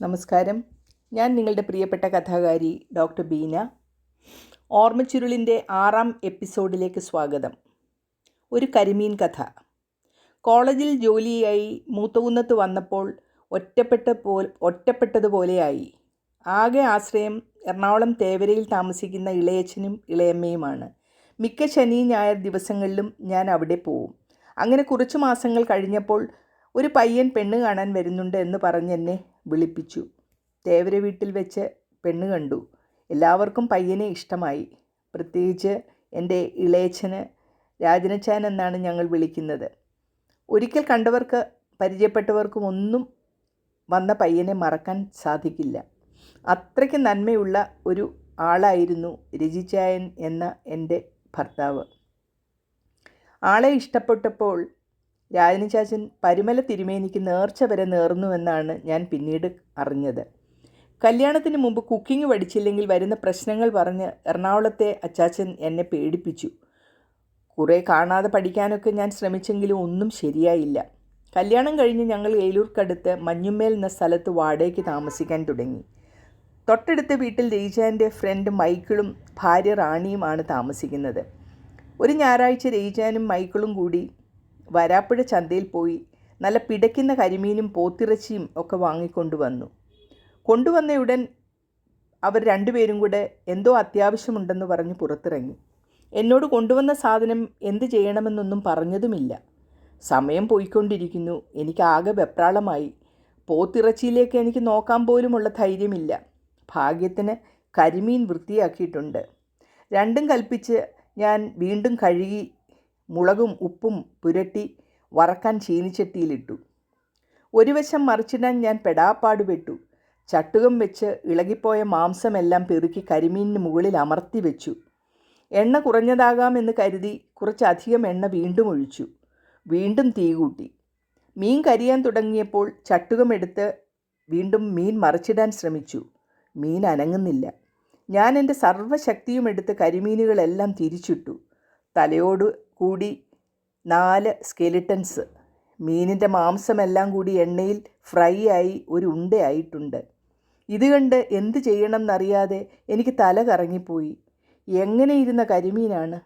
നമസ്കാരം. ഞാൻ നിങ്ങളുടെ പ്രിയപ്പെട്ട കഥാകാരി ഡോക്ടർ ബീന. ഓർമ്മച്ചുരുളിന്റെ ആറാം എപ്പിസോഡിലേക്ക് സ്വാഗതം. ഒരു കരിമീൻ കഥ. കോളേജിൽ ജോലിയായി മൂത്തകുന്നത്ത് വന്നപ്പോൾ ഒറ്റപ്പെട്ട പോ ഒറ്റപ്പെട്ടതുപോലെയായി. ആകെ ആശ്രയം എറണാകുളം തേവരയിൽ താമസിക്കുന്ന ഇളയച്ചനും ഇളയമ്മയുമാണ്. മിക്ക ശനി ഞായർ ദിവസങ്ങളിലും ഞാൻ അവിടെ പോവും. അങ്ങനെ കുറച്ച് മാസങ്ങൾ കഴിഞ്ഞപ്പോൾ ഒരു പയ്യൻ പെണ്ണ് കാണാൻ വരുന്നുണ്ട് എന്ന് പറഞ്ഞ് എന്നെ വിളിപ്പിച്ചു. തേവര വീട്ടിൽ വെച്ച് പെണ്ണ് കണ്ടു. എല്ലാവർക്കും പയ്യനെ ഇഷ്ടമായി. പ്രത്യേകിച്ച് എന്റെ ഇളയച്ചന് രാജനച്ചാൻ എന്നാണ് ഞങ്ങൾ വിളിക്കുന്നത്. ഒരിക്കൽ കണ്ടവർക്ക് പരിചയപ്പെട്ടവർക്കും ഒന്നും വന്ന പയ്യനെ മറക്കാൻ സാധിക്കില്ല. അത്രയ്ക്ക് നന്മയുള്ള ഒരു ആളായിരുന്നു രചിച്ചായൻ എന്ന എന്റെ ഭർത്താവ്. ആളെ ഇഷ്ടപ്പെട്ടപ്പോൾ രാജനി ചാച്ചൻ പരുമല തിരുമേനിക്ക് നേർച്ച വരെ നേർന്നുവെന്നാണ് ഞാൻ പിന്നീട് അറിഞ്ഞത്. കല്യാണത്തിന് മുമ്പ് കുക്കിംഗ് പഠിച്ചില്ലെങ്കിൽ വരുന്ന പ്രശ്നങ്ങൾ പറഞ്ഞ് എറണാകുളത്തെ അച്ചാച്ചൻ എന്നെ പേടിപ്പിച്ചു. കുറേ കാണാതെ പഠിക്കാനൊക്കെ ഞാൻ ശ്രമിച്ചെങ്കിലും ഒന്നും ശരിയായില്ല. കല്യാണം കഴിഞ്ഞ് ഞങ്ങൾ ഏലൂർക്കടുത്ത് മഞ്ഞുമേൽ എന്ന സ്ഥലത്ത് വാടകയ്ക്ക് താമസിക്കാൻ തുടങ്ങി. തൊട്ടടുത്ത വീട്ടിൽ രയിജാന്റെ ഫ്രണ്ട് മൈക്കിളും ഭാര്യ റാണിയുമാണ് താമസിക്കുന്നത്. ഒരു ഞായറാഴ്ച രയിജാനും മൈക്കിളും കൂടി വരാപ്പുഴ ചന്തയിൽ പോയി നല്ല പിടയ്ക്കുന്ന കരിമീനും പോത്തിറച്ചിയും ഒക്കെ വാങ്ങിക്കൊണ്ടുവന്നു കൊണ്ടുവന്നയുടൻ അവർ രണ്ടുപേരും കൂടെ എന്തോ അത്യാവശ്യമുണ്ടെന്ന് പറഞ്ഞ് പുറത്തിറങ്ങി. എന്നോട് കൊണ്ടുവന്ന സാധനം എന്ത് ചെയ്യണമെന്നൊന്നും പറഞ്ഞതുമില്ല. സമയം പോയിക്കൊണ്ടിരിക്കുന്നു. എനിക്ക് ആകെ വെപ്രാളമായി. പോത്തിറച്ചിയിലേക്ക് എനിക്ക് നോക്കാൻ പോലുമുള്ള ധൈര്യമില്ല. ഭാഗ്യത്തിന് കരിമീൻ വൃത്തിയാക്കിയിട്ടുണ്ട്. രണ്ടും കൽപ്പിച്ച് ഞാൻ വീണ്ടും കഴുകി മുളകും ഉപ്പും പുരട്ടി വറക്കാൻ ചീനിച്ചട്ടിയിലിട്ടു ഒരു വശം മറിച്ചിടാൻ ഞാൻ പെടാപ്പാട് വെട്ടു ചട്ടുകം വെച്ച് ഇളകിപ്പോയ മാംസമെല്ലാം പെറുക്കി കരിമീനിന് മുകളിൽ അമർത്തി വെച്ചു. എണ്ണ കുറഞ്ഞതാകാമെന്ന് കരുതി കുറച്ചധികം എണ്ണ വീണ്ടും ഒഴിച്ചു. വീണ്ടും തീ കൂട്ടി. മീൻ കരിയാൻ തുടങ്ങിയപ്പോൾ ചട്ടുകമെടുത്ത് വീണ്ടും മീൻ മറിച്ചിടാൻ ശ്രമിച്ചു. മീൻ അനങ്ങുന്നില്ല. ഞാൻ എന്റെ സർവശക്തിയും എടുത്ത് കരിമീനുകളെല്ലാം തിരിച്ചിട്ടു. തലയോട് കൂടി നാല് സ്കെലിറ്റൻസ്. മീനിന്റെ മാംസമെല്ലാം കൂടി എണ്ണയിൽ ഫ്രൈ ആയി ഒരു ഉണ്ടയായിട്ടുണ്ട് ഇത് കണ്ട് എന്ത് ചെയ്യണമെന്നറിയാതെ എനിക്ക് തല കറങ്ങിപ്പോയി. എങ്ങനെ ഇരുന്ന കരിമീനാണ്?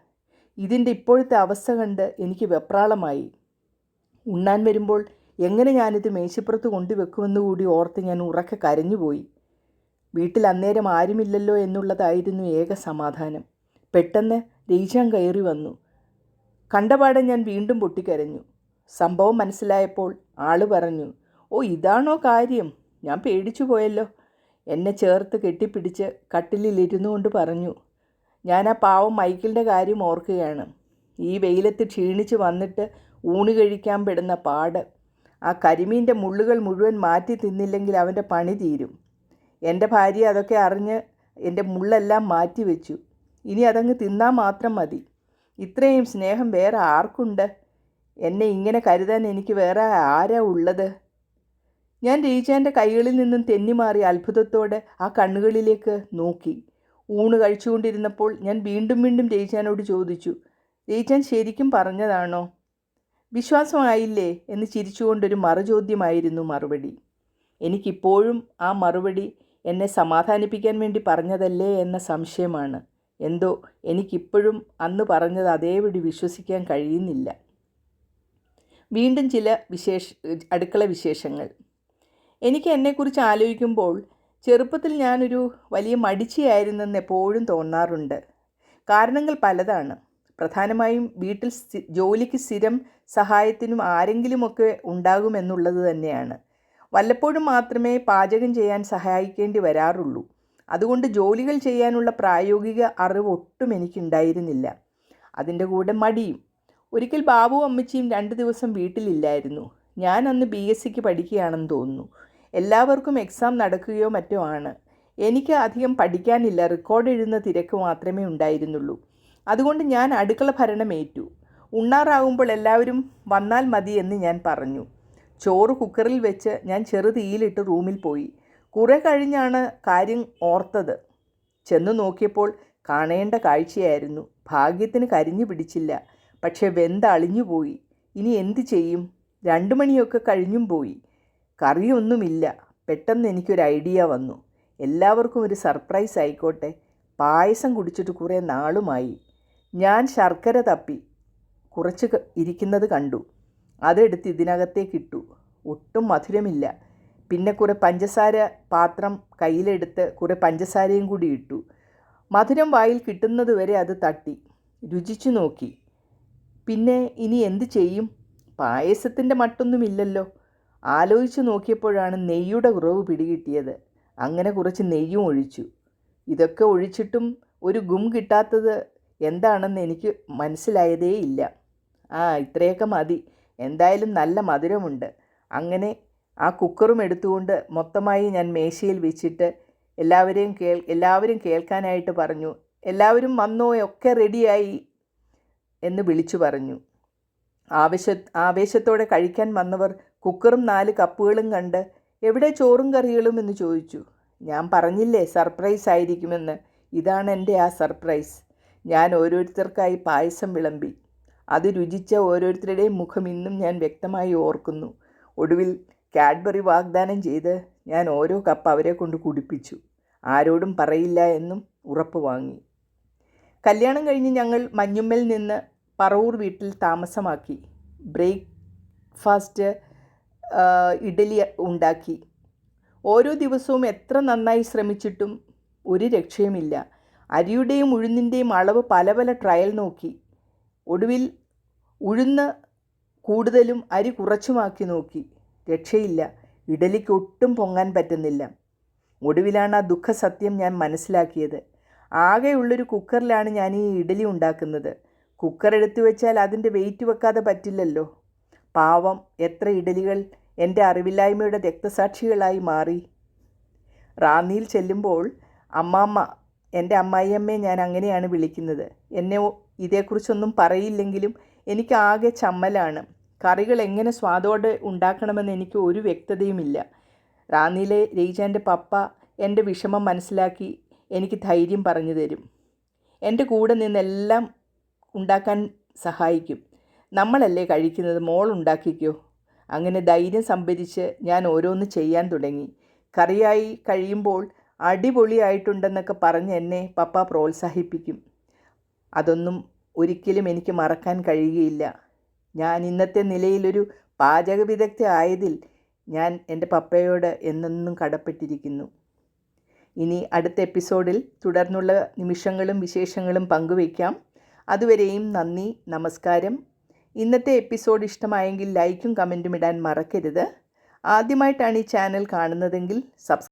ഇതിന്റെ ഇപ്പോഴത്തെ അവസ്ഥ കണ്ട് എനിക്ക് വെപ്രാളമായി. ഉണ്ണാൻ വരുമ്പോൾ എങ്ങനെ ഞാനിത് മേശപ്പുറത്ത് കൊണ്ടുവെക്കുമെന്ന് കൂടി ഓർത്ത് ഞാൻ ഉറക്കെ കരഞ്ഞുപോയി. വീട്ടിൽ അന്നേരം ആരുമില്ലല്ലോ എന്നുള്ളതായിരുന്നു ഏക സമാധാനം. പെട്ടെന്ന് രയിച്ചാൻ കയറി വന്നു. കണ്ടപാടെ ഞാൻ വീണ്ടും പൊട്ടിക്കരഞ്ഞു. സംഭവം മനസ്സിലായപ്പോൾ ആൾ പറഞ്ഞു ഓ ഇതാണോ കാര്യം? ഞാൻ പേടിച്ചു പോയല്ലോ. എന്നെ ചേർത്ത് കെട്ടിപ്പിടിച്ച് കട്ടിലിൽ ഇരുന്നു കൊണ്ട് പറഞ്ഞു ഞാൻ ആ പാവം മൈക്കിളിന്റെ കാര്യം ഓർക്കുകയാണ്. ഈ വെയിലത്ത് ക്ഷീണിച്ച് വന്നിട്ട് ഊണ് കഴിക്കാൻ പെടുന്ന പാട്. ആ കരിമീന്റെ മുള്ളുകൾ മുഴുവൻ മാറ്റി തിന്നില്ലെങ്കിൽ അവന്റെ പണി തീരും. എന്റെ ഭാര്യ അതൊക്കെ അറിഞ്ഞ് എന്റെ മുള്ളെല്ലാം മാറ്റി വെച്ചു ഇനി അതങ്ങ് തിന്നാൽ മാത്രം മതി. ഇത്രയും സ്നേഹം വേറെ ആർക്കുണ്ട്? എന്നെ ഇങ്ങനെ കരുതാൻ എനിക്ക് വേറെ ആരാ ഉള്ളത്? ഞാൻ രീചാന്റെ കൈകളിൽ നിന്നും തെന്നിമാറി അത്ഭുതത്തോടെ ആ കണ്ണുകളിലേക്ക് നോക്കി. ഊണ് കഴിച്ചുകൊണ്ടിരുന്നപ്പോൾ ഞാൻ വീണ്ടും വീണ്ടും രയിച്ചാനോട് ചോദിച്ചു രയിച്ചാൻ ശരിക്കും പറഞ്ഞതാണോ? വിശ്വാസമായില്ലേ? എന്ന് ചിരിച്ചുകൊണ്ടൊരു മറുചോദ്യമായിരുന്നു മറുപടി. എനിക്കിപ്പോഴും ആ മറുപടി എന്നെ സമാധാനിപ്പിക്കാൻ വേണ്ടി പറഞ്ഞതല്ലേ? എന്ന സംശയമാണ്. എന്തോ എനിക്കിപ്പോഴും അന്ന് പറഞ്ഞത് അതേപടി വിശ്വസിക്കാൻ കഴിയുന്നില്ല. വീണ്ടും ചില വിശേഷ അടുക്കള വിശേഷങ്ങൾ. എനിക്ക് എന്നെക്കുറിച്ച് ആലോചിക്കുമ്പോൾ ചെറുപ്പത്തിൽ ഞാനൊരു വലിയ മടിച്ചിയായിരുന്നെന്ന് എപ്പോഴും തോന്നാറുണ്ട്. കാരണങ്ങൾ പലതാണ്. പ്രധാനമായും വീട്ടിൽ ജോലിക്ക് സ്ഥിരം സഹായത്തിനും ആരെങ്കിലുമൊക്കെ ഉണ്ടാകുമെന്നുള്ളത് തന്നെയാണ്. വല്ലപ്പോഴും മാത്രമേ പാചകം ചെയ്യാൻ സഹായിക്കേണ്ടി വരാറുള്ളൂ. അതുകൊണ്ട് ജോലികൾ ചെയ്യാനുള്ള പ്രായോഗിക അറിവ് ഒട്ടും എനിക്കുണ്ടായിരുന്നില്ല. അതിന്റെ കൂടെ മടിയും. ഒരിക്കൽ ബാബു അമ്മച്ചിയും രണ്ട് ദിവസം വീട്ടിലില്ലായിരുന്നു. ഞാൻ അന്ന് ബി എസ് സിക്ക് പഠിക്കുകയാണെന്ന് തോന്നുന്നു. എല്ലാവർക്കും എക്സാം നടക്കുകയോ മറ്റോ ആണ്. എനിക്ക് അധികം പഠിക്കാനില്ല. റെക്കോർഡ് എഴുതുന്ന തിരക്ക് മാത്രമേ ഉണ്ടായിരുന്നുള്ളൂ. അതുകൊണ്ട് ഞാൻ അടുക്കള ഭരണമേറ്റു ഉണ്ണാറാകുമ്പോൾ എല്ലാവരും വന്നാൽ മതി എന്ന് ഞാൻ പറഞ്ഞു. ചോറ് കുക്കറിൽ വെച്ച് ഞാൻ ചെറുതീയിലിട്ട് റൂമിൽ പോയി. കുറെ കഴിഞ്ഞാണ് കാര്യം ഓർത്തത്. ചെന്നു നോക്കിയപ്പോൾ കാണേണ്ട കാഴ്ചയായിരുന്നു. ഭാഗ്യത്തിന് കരിഞ്ഞു പിടിച്ചില്ല. പക്ഷെ വെന്തളിഞ്ഞുപോയി ഇനി എന്തു ചെയ്യും? രണ്ടു മണിയൊക്കെ കഴിഞ്ഞും പോയി. കറിയൊന്നുമില്ല. പെട്ടെന്ന് എനിക്കൊരു ഐഡിയ വന്നു. എല്ലാവർക്കും ഒരു സർപ്രൈസ് ആയിക്കോട്ടെ. പായസം കുടിച്ചിട്ട് കുറേ നാളുമായി. ഞാൻ ശർക്കര തപ്പി. കുറച്ച് ഇരിക്കുന്നത് കണ്ടു. അതെടുത്ത് ഇതിനകത്തേക്കിട്ടു ഒട്ടും മധുരമില്ല. പിന്നെ കുറെ പഞ്ചസാര പാത്രം കയ്യിലെടുത്ത് കുറെ പഞ്ചസാരയും കൂടി ഇട്ടു. മധുരം വായിൽ കിട്ടുന്നത് വരെ അത് തട്ടി. രുചിച്ചു നോക്കി. പിന്നെ ഇനി എന്ത് ചെയ്യും? പായസത്തിന്റെ മട്ടൊന്നുമില്ലല്ലോ. ആലോചിച്ച് നോക്കിയപ്പോഴാണ് നെയ്യുടെ കുറവ് പിടികിട്ടിയത്. അങ്ങനെ കുറച്ച് നെയ്യും ഒഴിച്ചു. ഇതൊക്കെ ഒഴിച്ചിട്ടും ഒരു ഗും കിട്ടാത്തത് എന്താണെന്ന് എനിക്ക് മനസ്സിലായതേ ഇല്ല ആ ഇത്രയൊക്കെ മതി. എന്തായാലും നല്ല മധുരമുണ്ട്. അങ്ങനെ ആ കുക്കറും എടുത്തുകൊണ്ട് മൊത്തമായി ഞാൻ മേശയിൽ വെച്ചിട്ട് എല്ലാവരെയും കേൾ എല്ലാവരും കേൾക്കാനായിട്ട് പറഞ്ഞു. എല്ലാവരും വന്നോ ഒക്കെ റെഡിയായി എന്ന് വിളിച്ചു പറഞ്ഞു. ആവേശ ആവേശത്തോടെ കഴിക്കാൻ വന്നവർ കുക്കറും നാല് കപ്പുകളും കണ്ട് എവിടെ ചോറും കറികളും എന്ന് ചോദിച്ചു. ഞാൻ പറഞ്ഞില്ലേ സർപ്രൈസ് ആയിരിക്കുമെന്ന്. ഇതാണ് എന്റെ ആ സർപ്രൈസ്. ഞാൻ ഓരോരുത്തർക്കായി പായസം വിളമ്പി. അത് രുചിച്ച ഓരോരുത്തരുടെയും മുഖം ഇന്നും ഞാൻ വ്യക്തമായി ഓർക്കുന്നു. ഒടുവിൽ കാഡ്ബറി വാഗ്ദാനം ചെയ്ത് ഞാൻ ഓരോ കപ്പ് അവരെ കൊണ്ട് കുടിപ്പിച്ചു. ആരോടും പറയില്ല എന്നും ഉറപ്പ് വാങ്ങി. കല്യാണം കഴിഞ്ഞ് ഞങ്ങൾ മഞ്ഞുമ്മൽ നിന്ന് പറവൂർ വീട്ടിൽ താമസമാക്കി. ബ്രേക്ക്ഫാസ്റ്റ് ഇഡലി ഉണ്ടാക്കി. ഓരോ ദിവസവും എത്ര നന്നായി ശ്രമിച്ചിട്ടും ഒരു രക്ഷയുമില്ല. അരിയുടെയും ഉഴുന്നിന്റെയും അളവ് പല പല ട്രയൽ നോക്കി. ഒടുവിൽ ഉഴുന്ന് കൂടുതലും അരി കുറച്ചുമാക്കി നോക്കി. രക്ഷയില്ല. ഇഡലിക്ക് ഒട്ടും പൊങ്ങാൻ പറ്റുന്നില്ല. ഒടുവിലാണ് ആ ദുഃഖസത്യം ഞാൻ മനസ്സിലാക്കിയത്. ആകെയുള്ളൊരു കുക്കറിലാണ് ഞാൻ ഈ ഇഡലി ഉണ്ടാക്കുന്നത്. കുക്കർ എടുത്തു വെച്ചാൽ അതിന്റെ വെയിറ്റ് വെക്കാതെ പറ്റില്ലല്ലോ. പാവം എത്ര ഇഡലികൾ എന്റെ അറിവില്ലായ്മയുടെ രക്തസാക്ഷികളായി മാറി. റാന്നിയിൽ ചെല്ലുമ്പോൾ അമ്മാമ്മ എന്റെ അമ്മായിയമ്മയെ ഞാൻ അങ്ങനെയാണ് വിളിക്കുന്നത്. എന്നെ ഇതേക്കുറിച്ചൊന്നും പറയില്ലെങ്കിലും എനിക്ക് ആകെ ചമ്മലാണ്. കറികൾ എങ്ങനെ സ്വാദോടെ ഉണ്ടാക്കണമെന്ന് എനിക്ക് ഒരു വ്യക്തതയുമില്ല. റാന്നിയിലെ രയിജാന്റെ പപ്പ എന്റെ വിഷമം മനസ്സിലാക്കി എനിക്ക് ധൈര്യം പറഞ്ഞു തരും. എന്റെ കൂടെ നിന്നെല്ലാം ഉണ്ടാക്കാൻ സഹായിക്കും. നമ്മളല്ലേ കഴിക്കുന്നത്? മോൾ ഉണ്ടാക്കിക്കോ. അങ്ങനെ ധൈര്യം സംഭരിച്ച് ഞാൻ ഓരോന്ന് ചെയ്യാൻ തുടങ്ങി. കറിയായി കഴിയുമ്പോൾ അടിപൊളിയായിട്ടുണ്ടെന്നൊക്കെ പറഞ്ഞ് എന്നെ പപ്പ പ്രോത്സാഹിപ്പിക്കും. അതൊന്നും ഒരിക്കലും എനിക്ക് മറക്കാൻ കഴിയുകയില്ല. ഞാൻ ഇന്നത്തെ നിലയിലൊരു പാചക വിദഗ്ധ ആയതിൽ ഞാൻ എന്റെ പപ്പയോട് എന്നെന്നും കടപ്പെട്ടിരിക്കുന്നു. ഇനി അടുത്ത എപ്പിസോഡിൽ തുടർന്നുള്ള നിമിഷങ്ങളും വിശേഷങ്ങളും പങ്കുവയ്ക്കാം. അതുവരെയും നന്ദി നമസ്കാരം. ഇന്നത്തെ എപ്പിസോഡ് ഇഷ്ടമായെങ്കിൽ ലൈക്കും കമന്റും ഇടാൻ മറക്കരുത്. ആദ്യമായിട്ടാണ് ഈ ചാനൽ കാണുന്നതെങ്കിൽ സബ്സ്ക്രൈബ്